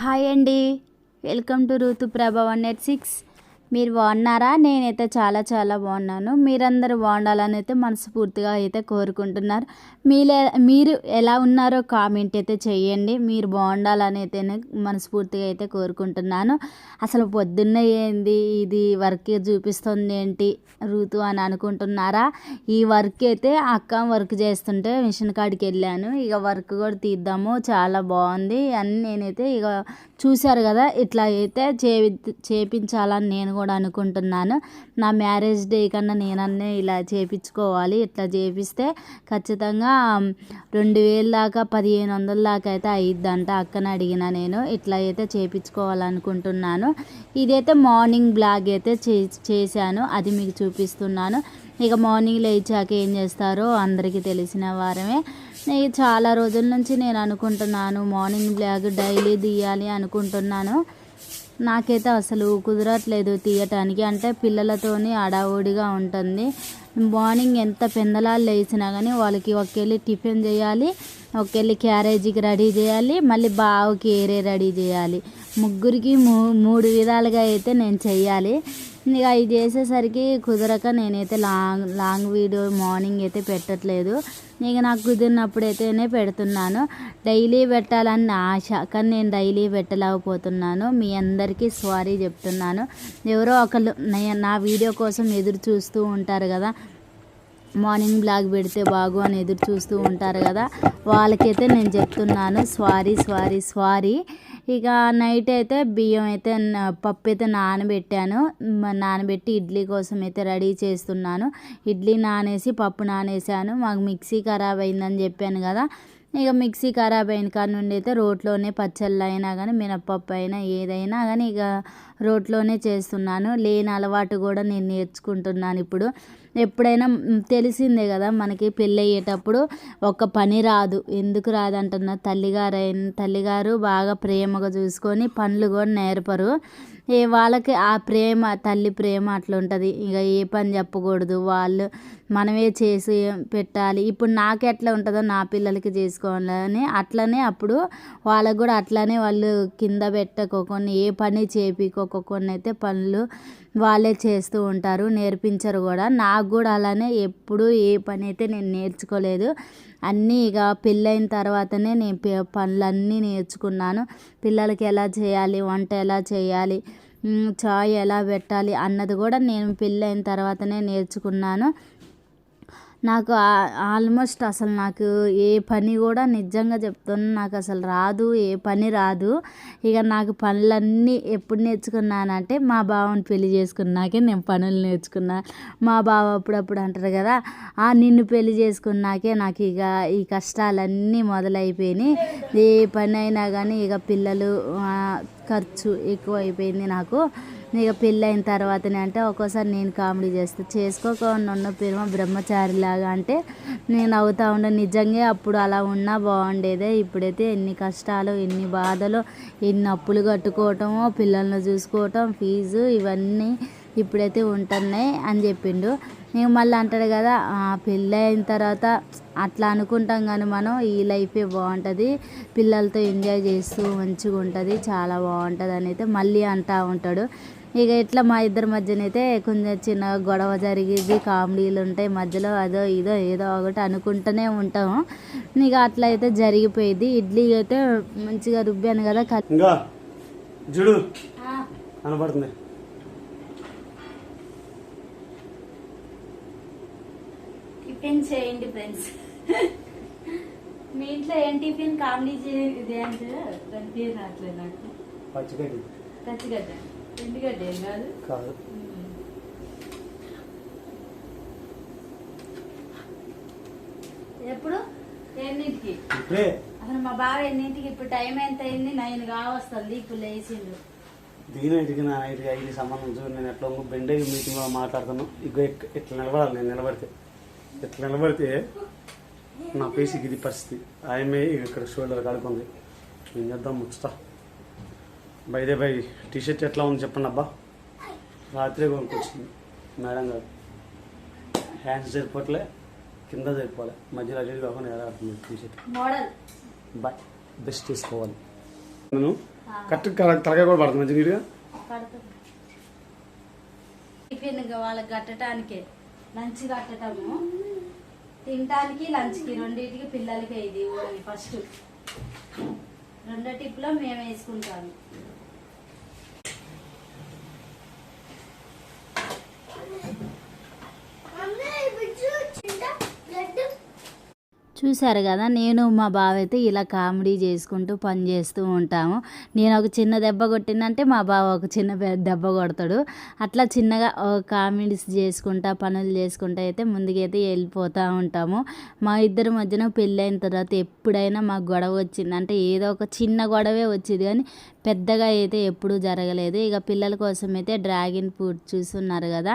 Hi అండి. Welcome to Ruthu one eight six. మీరు బాగున్నారా? నేనైతే చాలా చాలా బాగున్నాను. మీరందరూ బాగుండాలని అయితే మనస్ఫూర్తిగా అయితే కోరుకుంటున్నారు. మీలే మీరు ఎలా ఉన్నారో కామెంట్ అయితే చేయండి. మీరు బాగుండాలని అయితే మనస్ఫూర్తిగా అయితే కోరుకుంటున్నాను. అసలు పొద్దున్నే ఏంది? ఇది వర్క్ చూపిస్తుంది ఏంటి? ఋతు అని అనుకుంటున్నారా? ఈ వర్క్ అయితే అక్క వర్క్ చేస్తుంటే మిషన్ కాడికి వెళ్ళాను. ఇక వర్క్ కూడా తీద్దాము. చాలా బాగుంది. అని నేనైతే ఇక చూశారు కదా ఇట్లా అయితే చే చేపించాలని నేను కూడా కూడా అనుకుంటున్నాను. నా మ్యారేజ్ డే కన్నా నేనన్నే ఇలా చేపించుకోవాలి. ఇట్లా చేపిస్తే ఖచ్చితంగా రెండు వేల దాకా పదిహేను వందల దాకా అయితే అయిద్దంట అక్కని అడిగిన నేను. ఇట్లా అయితే చేపించుకోవాలనుకుంటున్నాను. ఇదైతే మార్నింగ్ బ్లాగ్ అయితే చే చేశాను. అది మీకు చూపిస్తున్నాను. ఇక మార్నింగ్ లేచాక ఏం చేస్తారో అందరికీ తెలిసిన వారమే. చాలా రోజుల నుంచి నేను అనుకుంటున్నాను మార్నింగ్ బ్లాగ్ డైలీ తీయాలి అనుకుంటున్నాను. నాకైతే అసలు కుదరట్లేదు తీయటానికి. అంటే పిల్లలతోని అడావుడిగా ఉంటుంది. మార్నింగ్ ఎంత పెందలాలు లేచినా కానీ వాళ్ళకి ఒకెళ్ళి టిఫిన్ చేయాలి ఒకెళ్ళి క్యారేజీకి రెడీ చేయాలి మళ్ళీ బావుకి ఏరే రెడీ చేయాలి. ముగ్గురికి మూ మూడు విధాలుగా అయితే నేను చెయ్యాలి. ఇక ఇది చేసేసరికి కుదరక నేనైతే లాంగ్ లాంగ్ వీడియో మార్నింగ్ అయితే పెట్టట్లేదు. ఇక నాకు కుదిరినప్పుడు అయితేనే పెడుతున్నాను. డైలీ పెట్టాలని ఆశ కానీ నేను డైలీ పెట్టలేకపోతున్నాను. మీ అందరికీ సారీ చెప్తున్నాను. ఎవరో ఒకళ్ళు నా వీడియో కోసం ఎదురు చూస్తూ ఉంటారు కదా మార్నింగ్ బ్లాగ్ పెడితే బాగు అని ఎదురు చూస్తూ ఉంటారు కదా. వాళ్ళకైతే నేను చెప్తున్నాను సారీ సారీ సారీ ఇక నైట్ అయితే బియ్యం అయితే పప్పు అయితే నానబెట్టాను. నానబెట్టి ఇడ్లీ కోసం అయితే రెడీ చేస్తున్నాను. ఇడ్లీ నానేసి పప్పు నానేసాను. మాకు మిక్సీ ఖరాబ్ అయిందని చెప్పాను కదా. ఇక మిక్సీ ఖరాబ్ అయిన కాడ నుండి అయితే రోట్లోనే పచ్చళ్ళు అయినా కానీ మినప్పప్పు అయినా ఏదైనా కానీ ఇక రోట్లోనే చేస్తున్నాను. లేని అలవాటు కూడా నేను నేర్చుకుంటున్నాను ఇప్పుడు. ఎప్పుడైనా తెలిసిందే కదా మనకి పెళ్ళి అయ్యేటప్పుడు ఒక పని రాదు. ఎందుకు రాదంటున్నా తల్లిగారు అయిన తల్లిగారు బాగా ప్రేమగా చూసుకొని పనులు కూడా నేర్పరు. ఏ వాళ్ళకి ఆ ప్రేమ తల్లి ప్రేమ అట్లా ఉంటుంది ఇక ఏ పని చెప్పకూడదు. వాళ్ళు మనమే చేసి పెట్టాలి. ఇప్పుడు నాకు ఎట్లా ఉంటుందో నా పిల్లలకి చేసుకోవాలని అట్లనే అప్పుడు వాళ్ళకు కూడా అట్లనే వాళ్ళు కింద పెట్టకోకుండా ఏ పని చేపికోకుండా అయితే పనులు వాళ్ళే చేస్తూ ఉంటారు నేర్పించరు కూడా. నాకు కూడా అలానే ఎప్పుడు ఏ పని అయితే నేను నేర్చుకోలేదు. అన్నీ ఇక పెళ్ళైన తర్వాతనే నేను పనులన్నీ నేర్చుకున్నాను. పిల్లలకి ఎలా చేయాలి వంట ఎలా చేయాలి చాయ్ ఎలా పెట్టాలి అన్నది కూడా నేను పెళ్ళైన తర్వాతనే నేర్చుకున్నాను. నాకు ఆల్మోస్ట్ అసలు నాకు ఏ పని కూడా నిజంగా చెప్తాను నాకు అసలు రాదు ఏ పని రాదు. ఇక నాకు పనులన్నీ ఎప్పుడు నేర్చుకున్నానంటే మా బావని పెళ్ళి చేసుకున్నాకే నేను పనులు నేర్చుకున్నా. మా బావ అప్పుడప్పుడు అంటారు కదా ఆ నిన్ను పెళ్ళి చేసుకున్నాకే నాకు ఇక ఈ కష్టాలన్నీ మొదలైపోయినాయి. ఏ పని అయినా కానీ ఇక పిల్లలు ఖర్చు ఎక్కువ అయిపోయింది నాకు. ఇక పెళ్ళి అయిన తర్వాతనే అంటే ఒక్కోసారి నేను కామెడీ చేస్తా. చేసుకోకుండా ఉన్న పేరు బ్రహ్మచారి లాగా అంటే నేను అవుతా ఉండే. నిజంగా అప్పుడు అలా ఉన్నా బాగుండేదే. ఇప్పుడైతే ఎన్ని కష్టాలు ఎన్ని బాధలు ఎన్ని అప్పులు కట్టుకోవటమో పిల్లల్ని చూసుకోవటం ఫీజు ఇవన్నీ ఇప్పుడైతే ఉంటున్నాయి అని చెప్పిండు. నేను మళ్ళీ అంటాడు కదా "ఆ, పెళ్ళి అయిన తర్వాత అట్లా అనుకుంటాం కానీ మనం ఈ లైఫే బాగుంటుంది పిల్లలతో ఎంజాయ్ చేస్తూ మంచిగా ఉంటుంది చాలా బాగుంటుంది అని అయితే మళ్ళీ అంటా ఉంటాడు. ఇక ఇట్లా మా ఇద్దరి మధ్యనైతే కొంచెం చిన్న గొడవ జరిగేది కామెడీలు ఉంటాయి మధ్యలో అదో ఇదో ఏదో ఒకటి అనుకుంటూనే ఉంటాము ఇక అట్లా అయితే జరిగిపోయింది. ఇడ్లీ అయితే మంచిగా రుబ్బాను కదా క- టిఫిన్ చేయండి ఫ్రెండ్స్. మీ ఇంట్లో ఏం టిఫిన్ కామెడీ చేయండి అంటే దాని రావట్లేదు నాకు. పచ్చిగడ్డి. పచ్చిగడ్డ. ఎండుగడ్డ ఏం కాదు? కాదు. ఎప్పుడు? ఎన్నింటికి? అసలు మా బావ ఎన్నింటికి? ఇప్పుడు టైం ఎంత అయింది? నైన్ కావస్తుంది. ఇప్పుడు లేచిండు. దీని ఇంటికి నా ఇంటికి అయ్యి సంబంధం చూడు. నేను ఎట్లా బెండే మీటింగ్లో మాట్లాడుతాను ఇక ఇట్లా నిలబడాలి? నేను నిలబడితే. ఇట్లా నిలబడితే నా పేసికి ఇది పరిస్థితి. ఆయమే ఇక ఇక్కడ షోల్డర్ కడుకుంది ఏం చేద్దాం ముచ్చుతా. By the by T shirt ఎట్లా ఉంది చెప్పండి అబ్బా? రాత్రి కొనుక్కొచ్చింది. మేడం గారు హ్యాండ్స్ సరిపోవట్లే కింద సరిపోలే. మధ్యలో ఇటు కాకుండా ఎలా T shirt model. Boy best తీసుకోవాలి నేను కట్టు తలకాయ కూడా పడుతుంది మంచి నీట్గా? వాళ్ళకి కట్టడానికే. లంచ్ కట్టటము తినటానికి లంచ్కి రెండింటికి పిల్లలకి ఇది ఫస్ట్. రెండో టిప్లో మేము వేసుకుంటాము. చూశారు కదా నేను మా బావ అయితే ఇలా కామెడీ చేసుకుంటూ పని చేస్తూ ఉంటాము. నేను ఒక చిన్న దెబ్బ కొట్టినంటే మా బావ ఒక చిన్న దెబ్బ కొడతాడు. అట్లా చిన్నగా కామెడీస్ చేసుకుంటా పనులు చేసుకుంటా అయితే ముందుకైతే వెళ్ళిపోతూ ఉంటాము. మా ఇద్దరి మధ్యన పెళ్ళైన తర్వాత ఎప్పుడైనా మాకు గొడవ వచ్చిందంటే ఏదో ఒక చిన్న గొడవే వచ్చేది. కానీ పెద్దగా అయితే ఎప్పుడూ జరగలేదు. ఇక పిల్లల కోసం అయితే డ్రాగన్ ఫ్రూట్ చూస్తున్నారు కదా.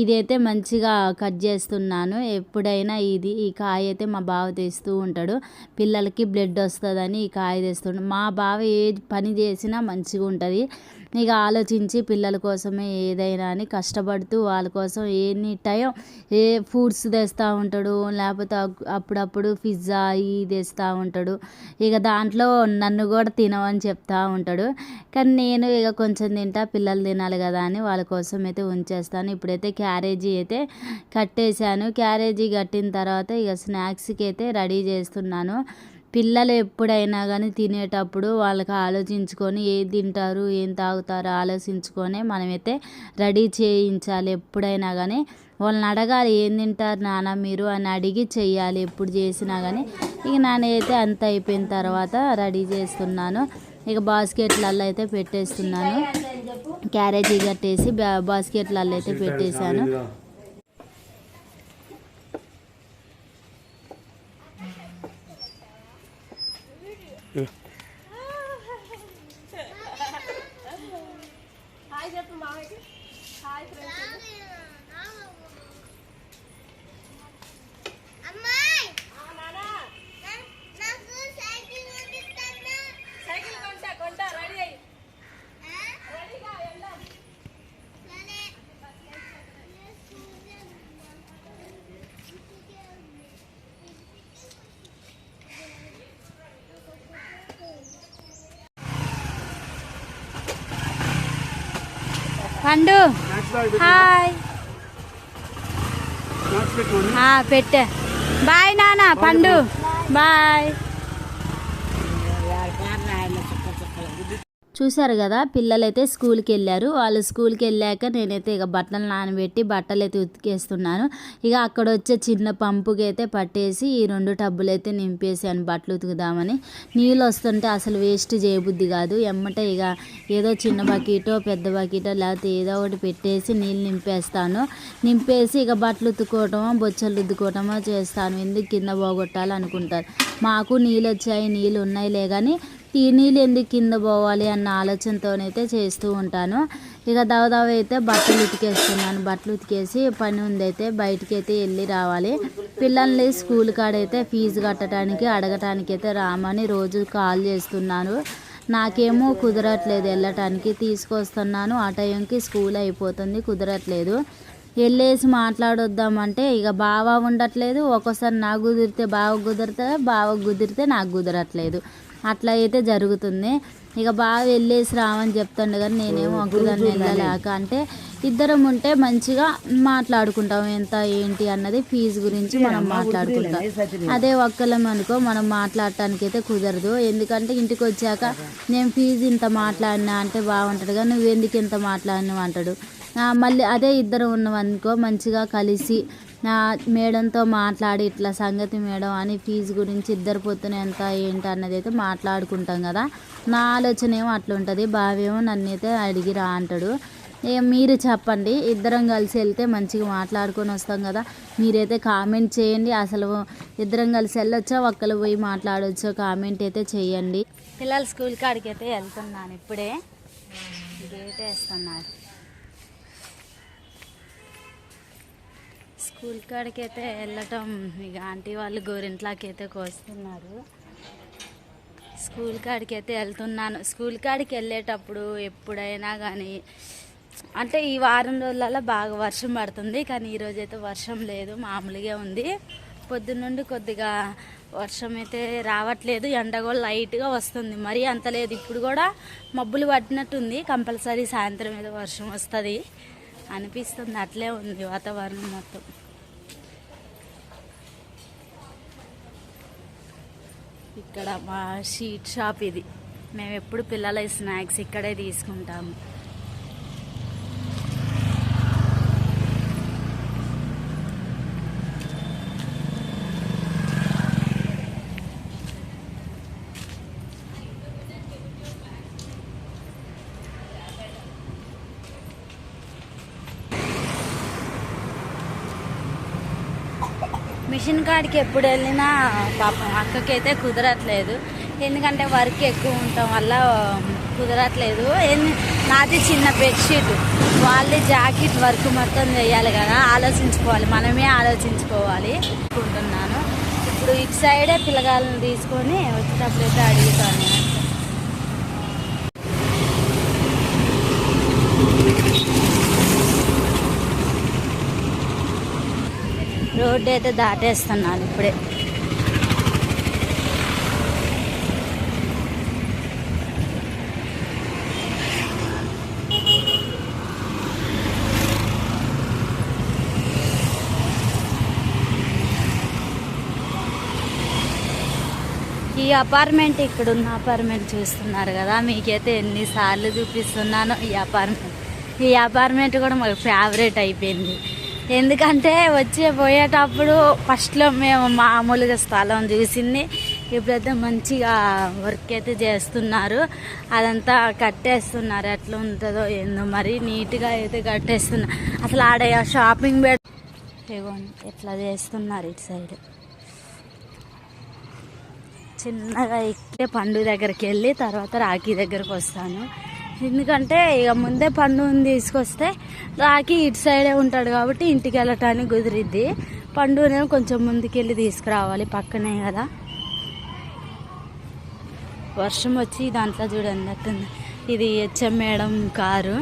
ఇదైతే మంచిగా కట్ చేస్తున్నాను. ఎప్పుడైనా ఇది ఈ కాయ అయితే మా బావ తెస్తూ ఉంటాడు. పిల్లలకి బ్లడ్ వస్తుందని ఈ కాయ తెస్తుంటాడు మా బావ ఏ పని చేసినా మంచిగా ఉంటుంది. ఇక ఆలోచించి పిల్లల కోసమే ఏదైనా అని కష్టపడుతూ వాళ్ళ కోసం ఎనీ టైం ఏ ఫుడ్స్ తెస్తూ ఉంటాడు లేకపోతే అప్పుడప్పుడు పిజ్జా ఇవి తెస్తూ ఉంటాడు. ఇక దాంట్లో నన్ను కూడా తినవని చెప్తూ ఉంటాడు. కానీ నేను ఇక కొంచెం తింటా పిల్లలు తినాలి కదా అని వాళ్ళ కోసం అయితే ఉంచేస్తాను. ఇప్పుడైతే క్యారేజీ అయితే కట్టేశాను. క్యారేజీ కట్టిన తర్వాత ఇక స్నాక్స్కి అయితే రెడీ చేస్తున్నాను. పిల్లలు ఎప్పుడైనా కానీ తినేటప్పుడు వాళ్ళకి ఆలోచించుకొని ఏది తింటారు ఏం తాగుతారు ఆలోచించుకొని మనమైతే రెడీ చేయించాలి. ఎప్పుడైనా కానీ వాళ్ళని అడగాలి ఏం తింటారు నాన్న మీరు? అని అడిగి చెయ్యాలి ఎప్పుడు చేసినా కానీ ఇక నాన్నైతే అంత అయిపోయిన తర్వాత రెడీ చేస్తున్నాను. ఇక బాస్కెట్లలో అయితే పెట్టేస్తున్నాను. క్యారేజీ కట్టేసి బా- బాస్కెట్లలో అయితే పెట్టేశాను. సైకిల్ కొంటా కొంటా రెడీ అయ్యి రెడీగా వెళ్దాం పండు హాయ్. పెట్టే. బాయ్ నాన్న పండు. బాయ్. చూశారు కదా పిల్లలైతే స్కూల్కి వెళ్ళారు. వాళ్ళు స్కూల్కి వెళ్ళాక నేనైతే ఇక బట్టలు నానబెట్టి బట్టలు అయితే ఉతికేస్తున్నాను. ఇక అక్కడ వచ్చే చిన్న పంపుకి అయితే పట్టేసి ఈ రెండు టబ్బులు అయితే నింపేసాను బట్టలు ఉతుకుదామని. నీళ్ళు వస్తుంటే అసలు వేస్ట్ చేయబుద్ధి కాదు. ఎమ్మటే ఇక ఏదో చిన్న బకెటో పెద్ద బకెటో లేకపోతే ఏదో ఒకటి పెట్టేసి నీళ్ళు నింపేస్తాను. నింపేసి ఇక బట్టలు ఉతుకోవటమో బొచ్చలు ఉద్దుకోవటమో చేస్తాను. ఎందుకు కింద పోగొట్టాలి అనుకుంటారు మాకు నీళ్ళు వచ్చాయి నీళ్ళు ఉన్నాయిలే కానీ నీళ్ళు ఎందుకు కింద పోవాలి అన్న ఆలోచనతోనైతే చేస్తూ ఉంటాను. ఇక దవదవ అయితే బట్టలు ఉతికేస్తున్నాను. బట్టలు ఉతికేసి పని ఉందైతే బయటికి అయితే వెళ్ళి రావాలి. పిల్లల్ని స్కూల్ కాడైతే ఫీజు కట్టడానికి అడగటానికి అయితే రామని రోజు కాల్ చేస్తున్నాను. నాకేమో కుదరట్లేదు వెళ్ళటానికి. తీసుకొస్తున్నాను. ఆ టైంకి స్కూల్ అయిపోతుంది. కుదరట్లేదు. వెళ్ళేసి మాట్లాడొద్దామంటే ఇక బావ ఉండట్లేదు. ఒక్కోసారి నాకు కుదిరితే బావ కుదిరితే బావ కుదిరితే నాకు కుదరట్లేదు. అట్లా అయితే జరుగుతుంది. ఇక బాగా వెళ్ళేసి రామని చెప్తాడు కానీ నేనేమో ఒక్కదాన్ని వెళ్ళలేక అంటే ఇద్దరం ఉంటే మంచిగా మాట్లాడుకుంటాం. ఎంత ఏంటి అన్నది ఫీజు గురించి మనం మాట్లాడుకుంటాం. అదే ఒక్కలం అనుకో మనం మాట్లాడటానికి అయితే కుదరదు. ఎందుకంటే ఇంటికి వచ్చాక నేను ఫీజు ఇంత మాట్లాడినా అంటే బాగుంటుంది కానీ నువ్వు ఎందుకు ఇంత మాట్లాడినావు అంటాడు. మళ్ళీ అదే ఇద్దరు ఉన్నామనుకో మంచిగా కలిసి నా మేడంతో మాట్లాడి ఇట్లా సంగతి మేడం అని ఫీజు గురించి ఇద్దరు పొత్తున ఎంత ఏంటి అన్నది అయితే మాట్లాడుకుంటాం కదా. నా ఆలోచన ఏమో అట్లుంటుంది బావేమో నన్ను అయితే అడిగి రా అంటాడు. మీరు చెప్పండి. ఇద్దరం కలిసి వెళ్తే మంచిగా మాట్లాడుకొని వస్తాం కదా. మీరైతే కామెంట్ చేయండి. అసలు ఇద్దరం కలిసి వెళ్ళొచ్చా? ఒక్కరు పోయి మాట్లాడొచ్చో? కామెంట్ అయితే చేయండి. పిల్లలు స్కూల్ కాడికి అయితే వెళ్తున్నాను ఇప్పుడే. గేట్ వేస్తున్నారు. స్కూల్ కాడికి అయితే వెళ్ళటం ఇక ఆంటీ వాళ్ళు గోరింట్లోకి అయితే కోస్తున్నారు. స్కూల్ కాడికి అయితే వెళ్తున్నాను. స్కూల్ కాడికి వెళ్ళేటప్పుడు ఎప్పుడైనా కానీ అంటే ఈ వారం రోజులలో బాగా వర్షం పడుతుంది కానీ ఈరోజు అయితే వర్షం లేదు మామూలుగా ఉంది. పొద్దున్నుండి కొద్దిగా వర్షం అయితే రావట్లేదు ఎండ కూడా లైట్గా వస్తుంది. మరి అంత లేదు. ఇప్పుడు కూడా మబ్బులు పట్టినట్టుంది. కంపల్సరీ సాయంత్రం ఏదో వర్షం వస్తుంది. అనిపిస్తుంది. అట్లే ఉంది వాతావరణం మొత్తం. ఇక్కడ మా షీట్ షాప్ ఇది. మేము ఎప్పుడు పిల్లల స్నాక్స్ ఇక్కడే తీసుకుంటాము. మిషన్ కాడికి ఎప్పుడు వెళ్ళినా పాపం అక్కకైతే కుదరట్లేదు. ఎందుకంటే వర్క్ ఎక్కువ ఉండటం వల్ల కుదరట్లేదు. నాది చిన్న బెడ్షీట్ వాళ్ళది జాకెట్ వర్క్ మొత్తం చేయాలి కదా ఆలోచించుకోవాలి. మనమే ఆలోచించుకోవాలి. అనుకుంటున్నాను ఇప్పుడు ఇటు సైడే పిల్లగాళ్ళని తీసుకొని వచ్చేటప్పుడైతే అడుగుతాను. రోడ్డు అయితే దాటేస్తున్నాను ఇప్పుడే. ఈ అపార్ట్మెంట్ ఇక్కడ ఉన్న అపార్ట్మెంట్ చూస్తున్నారు కదా మీకైతే ఎన్నిసార్లు చూపిస్తున్నానో ఈ అపార్ట్మెంట్ ఈ అపార్ట్మెంట్ కూడా మాకు ఫేవరెట్ అయిపోయింది. ఎందుకంటే వచ్చే పోయేటప్పుడు ఫస్ట్లో మేము మామూలుగా స్థలం చూసింది. ఇప్పుడైతే మంచిగా వర్క్ అయితే చేస్తున్నారు. అదంతా కట్టేస్తున్నారు. ఎట్లా ఉంటుందో ఏందో మరి నీట్గా అయితే కట్టేస్తున్నారు అసలు ఆడ షాపింగ్ బెడ్ ఇగోండి ఎట్లా చేస్తున్నారు ఇటు సైడ్. చిన్నగా ఇక్కడే పండు దగ్గరికి వెళ్ళి తర్వాత రాఖీ దగ్గరకు వస్తాను. ఎందుకంటే ఇక ముందే పండుని తీసుకొస్తే రాకి ఇటు సైడే ఉంటాడు కాబట్టి ఇంటికి వెళ్ళటానికి కుదిరిద్ది. పండునేమో కొంచెం ముందుకెళ్ళి తీసుకురావాలి పక్కనే కదా. వర్షం వచ్చి దాంట్లో చూడండి అట్టుంది ఇది హెచ్ఎం మేడం కారు.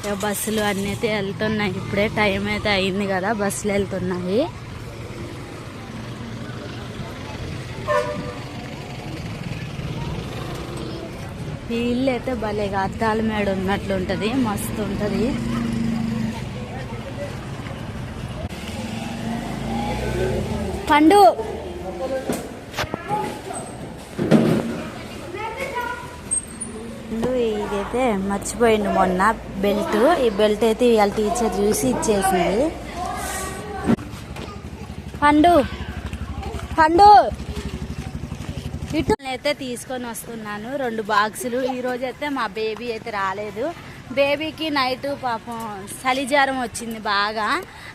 ఇక బస్సులు అన్నీ అయితే వెళ్తున్నాయి. ఇప్పుడే టైం అయితే అయింది కదా బస్సులు వెళ్తున్నాయి. ఈ ఇల్లు అయితే భలేగా అద్దాల మేడ ఉన్నట్లు ఉంటుంది మస్తు ఉంటుంది పండు! పండు ఇదైతే మర్చిపోయిండు మొన్న బెల్ట్. ఈ బెల్ట్ అయితే ఇవాళ టీచర్ చూసి ఇచ్చేసింది. పండు! పండు! అయితే తీసుకొని వస్తున్నాను రెండు బాక్సులు. ఈ అయితే మా బేబీ అయితే రాలేదు. బేబీకి నైట్ పాపం చలిజ్వరం వచ్చింది బాగా.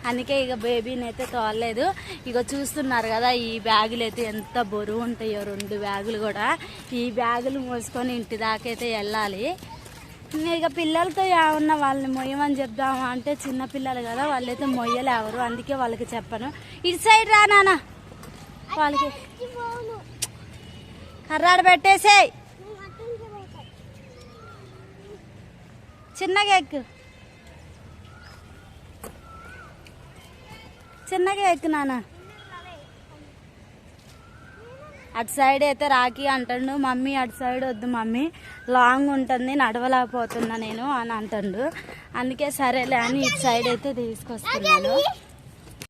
అందుకే ఇక బేబీని అయితే తోలలేదు. ఇక చూస్తున్నారు కదా ఈ బ్యాగులు అయితే ఎంత బరువు ఉంటాయో రెండు బ్యాగులు కూడా. ఈ బ్యాగులు మోసుకొని ఇంటి దాకైతే వెళ్ళాలి. ఇక పిల్లలతో ఏమన్నా వాళ్ళని మొయ్యమని చెప్దామా అంటే చిన్న పిల్లలు కదా వాళ్ళైతే మొయ్యలేవరు. అందుకే వాళ్ళకి చెప్పను. ఇటు సైడ్ రా నాన్న. వాళ్ళకి కర్రాడు పెట్టేసేయ్. చిన్నగా ఎక్కు చిన్నగా ఎక్కు నాన్న. అటు సైడ్ అయితే రాఖీ అంటాడు మమ్మీ అటు సైడ్ వద్దు మమ్మీ లాంగ్ ఉంటుంది నడవలేకపోతున్నా నేను అని అంటాడు. అందుకే సరేలే అని ఇటు సైడ్ అయితే తీసుకొస్తున్నాను.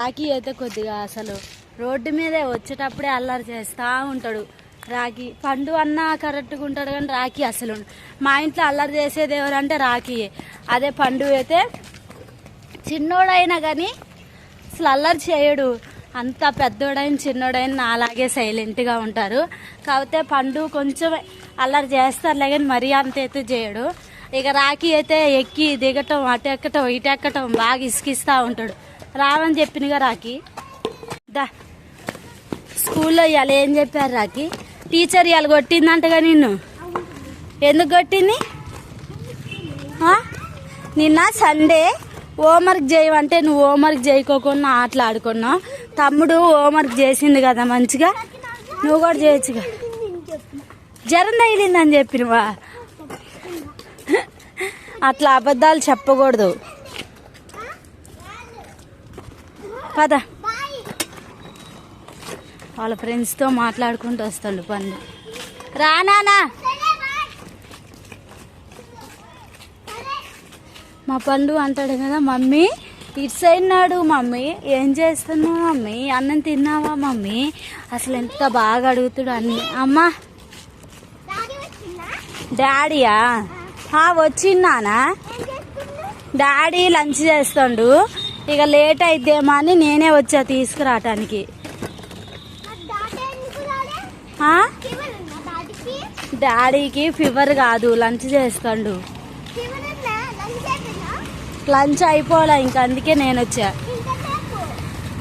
రాఖీ అయితే కొద్దిగా అసలు రోడ్డు మీదే వచ్చేటప్పుడే అల్లరి చేస్తూ ఉంటాడు. రాఖీ పండు అన్న కరెక్ట్గా ఉంటాడు కానీ రాఖీ అసలు మా ఇంట్లో అల్లరి చేసేది ఎవరంటే రాఖీయే. అదే పండు అయితే చిన్నోడైనా కానీ అసలు అల్లరి చేయడు. అంత పెద్దోడైన చిన్నోడైన నాలాగే సైలెంట్గా ఉంటారు. కాకపోతే పండు కొంచెం అల్లరి చేస్తారులే కానీ మరీ అంత అయితే చేయడు. ఇక రాఖీ అయితే ఎక్కి దిగటం అటు ఎక్కటం ఇటు ఎక్కటం బాగా ఇసుకిస్తూ ఉంటాడు. రావని చెప్పినగా రాఖీ. దా. స్కూల్లో ఇవాళ ఏం చెప్పారు రాఖీ? టీచర్ ఇవాళ కొట్టిందంటగా నిన్ను. ఎందుకు కొట్టింది? నిన్న సండే హోంవర్క్ చేయమంటే నువ్వు హోంవర్క్ చేయకోకుండా ఆటలు ఆడుకున్నావు. తమ్ముడు హోంవర్క్ చేసింది కదా మంచిగా. నువ్వు కూడా చేయొచ్చుగా. జ్వరం తగిలిందని చెప్పినవా? అట్లా అబద్ధాలు చెప్పకూడదు. పద. వాళ్ళ ఫ్రెండ్స్తో మాట్లాడుకుంటూ వస్తాడు పండు. రానా మా పండు అంటాడు కదా మమ్మీ ఇటు సైడ్ నాడు మమ్మీ ఏం చేస్తున్నావు మమ్మీ? అన్నం తిన్నావా మమ్మీ? అసలు ఎంత బాగా అడుగుతాడు అన్ని. అమ్మా. డాడీయా? ఆ, వచ్చిన్నానా డాడీ లంచ్ చేస్తాడు. ఇక లేట్ అయిద్దేమో అని నేనే వచ్చా తీసుకురావటానికి. డాడీకి? ఫీవర్ కాదు లంచ్ చేస్తాడు. లంచ్ అయిపోలే ఇంకా అందుకే నేను వచ్చా.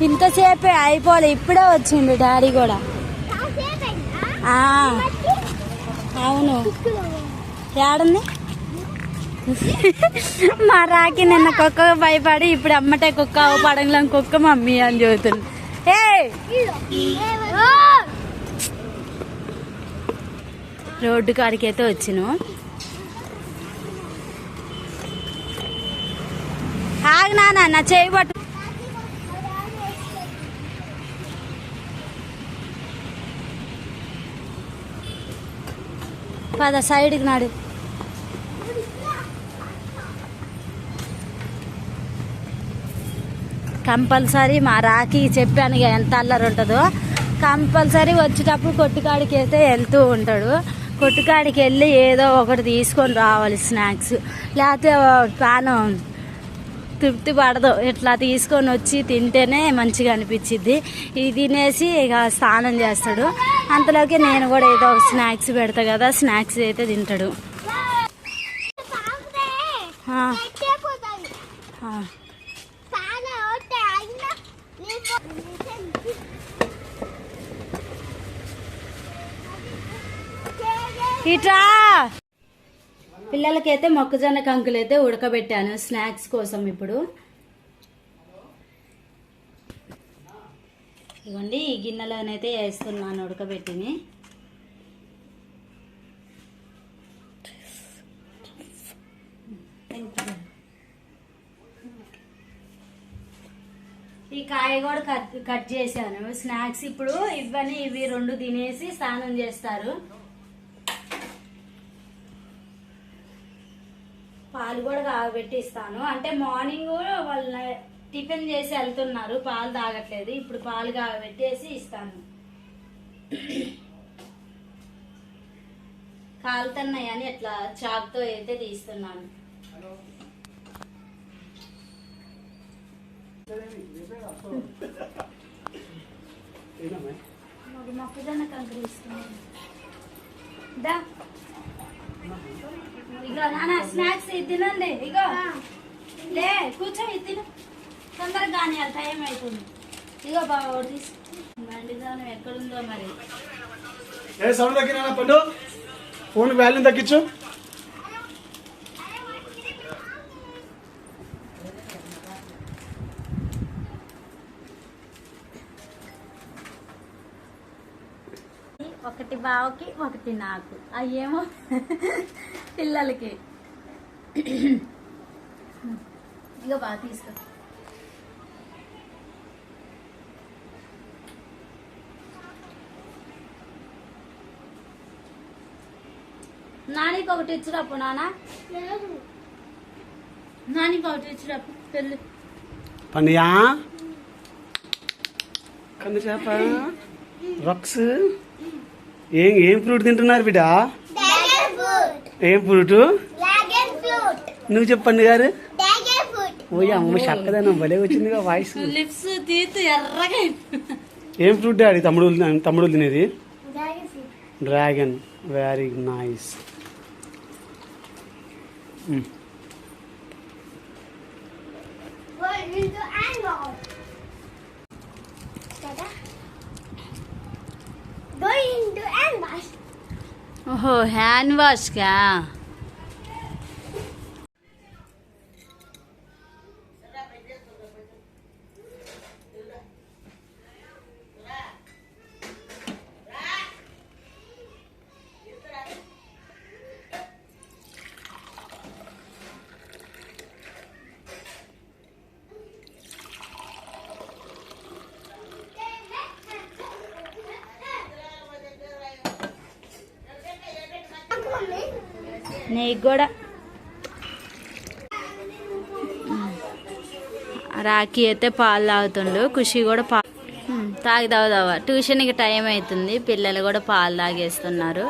ఇంతసేపే? అయిపోలే ఇప్పుడే వచ్చిండు డాడీ కూడా. అవును. ఏడుంది? మా రాకి నిన్న కుక్క భయపడి ఇప్పుడు అమ్మటే కుక్క పడంలో కుక్క మమ్మీ అని చెబుతుంది. ఏ రోడ్డు కాడికి అయితే వచ్చిన. ఆగు నాన్న నా పద సైడ్కి నాడు. కంపల్సరీ మా రాకి చెప్పాను ఎంత అల్లరి ఉంటుందో. కంపల్సరీ వచ్చేటప్పుడు కొట్టుకాడికి అయితే వెళ్తూ ఉంటాడు. కొట్టుకాడికి వెళ్ళి ఏదో ఒకటి తీసుకొని రావాలి స్నాక్స్. లేకపోతే పానం తృప్తి పడదు. ఇట్లా తీసుకొని వచ్చి తింటేనే మంచిగా అనిపించిద్ది. ఇది తినేసి ఇక స్నానం చేస్తాడు. అంతలోకి నేను కూడా ఏదో ఒక స్నాక్స్ పెడతా కదా స్నాక్స్ అయితే తింటాడు ఆ, ఆ. ఇట్రా! పిల్లలకైతే మొక్కజొన్న కంకులు అయితే ఉడకబెట్టాను స్నాక్స్ కోసం ఇప్పుడు. ఇవ్వండి ఈ గిన్నెలోనైతే వేస్తున్నాను ఉడకబెట్టిని. ఈ కాయ కూడా కట్ కట్ చేశాను. స్నాక్స్ ఇప్పుడు ఇవన్నీ ఇవి రెండు తినేసి స్నానం చేస్తారు. పాలు కూడా కాగబెట్టి ఇస్తాను అంటే మార్నింగ్ వాళ్ళ టిఫిన్ చేసి వెళ్తున్నారు పాలు తాగట్లేదు. ఇప్పుడు పాలు కాగబెట్టేసి ఇస్తాను. కాలుతున్నాయని ఇట్లా చాక్తో అయితే తీస్తున్నాను. మొక్కజొన్న కంకులు ఇస్తున్నాను దా. ఇగో నాన్న స్నాక్స్ ఇది తినండి ఇగో లే కూర్చో ఇది తిను తొందరగా కానీ టైం అవుతుంది ఇగో బాబా ఎక్కడుందో మరి? ఏ సౌండ్ తగ్గినా పండు? ఫోన్ వాల్యూమ్ తగ్గించు. ఒకటి బావకి ఒకటి నాకు. అయ్యేమో పిల్లలకి. ఇగో బాగా తీసుకో. నానికి ఒకటి ఇచ్చినప్పు నాన్న నానికి ఒకటి ఇచ్చినప్పు పెళ్ళి. పండుయా కంది చేప రక్స్? ఏం ఏం ఫ్రూట్ తింటున్నారు బిడ్డ? ఏం ఫ్రూట్? నువ్వు చెప్పండి గారు. ఓయ్ అమ్మ చక్కదనం భలే వచ్చిందిగా వాయిస్ లిప్స్ తీతు ఎర్రగా ఏం ఫ్రూట్ డాడీ తమ్ముడు తమ్ముడు తినేది? డ్రాగన్ వెరీ నైస్ to ఓహో హ్యాండ్ వాష్కా నీకు కూడా రాఖీ అయితే పాలు తాగుతుండు ఖుషి కూడా పా ఉమ్, తాగి తాగుదావా ట్యూషన్కి టైం అవుతుంది పిల్లలు కూడా పాలు తాగేస్తున్నారు.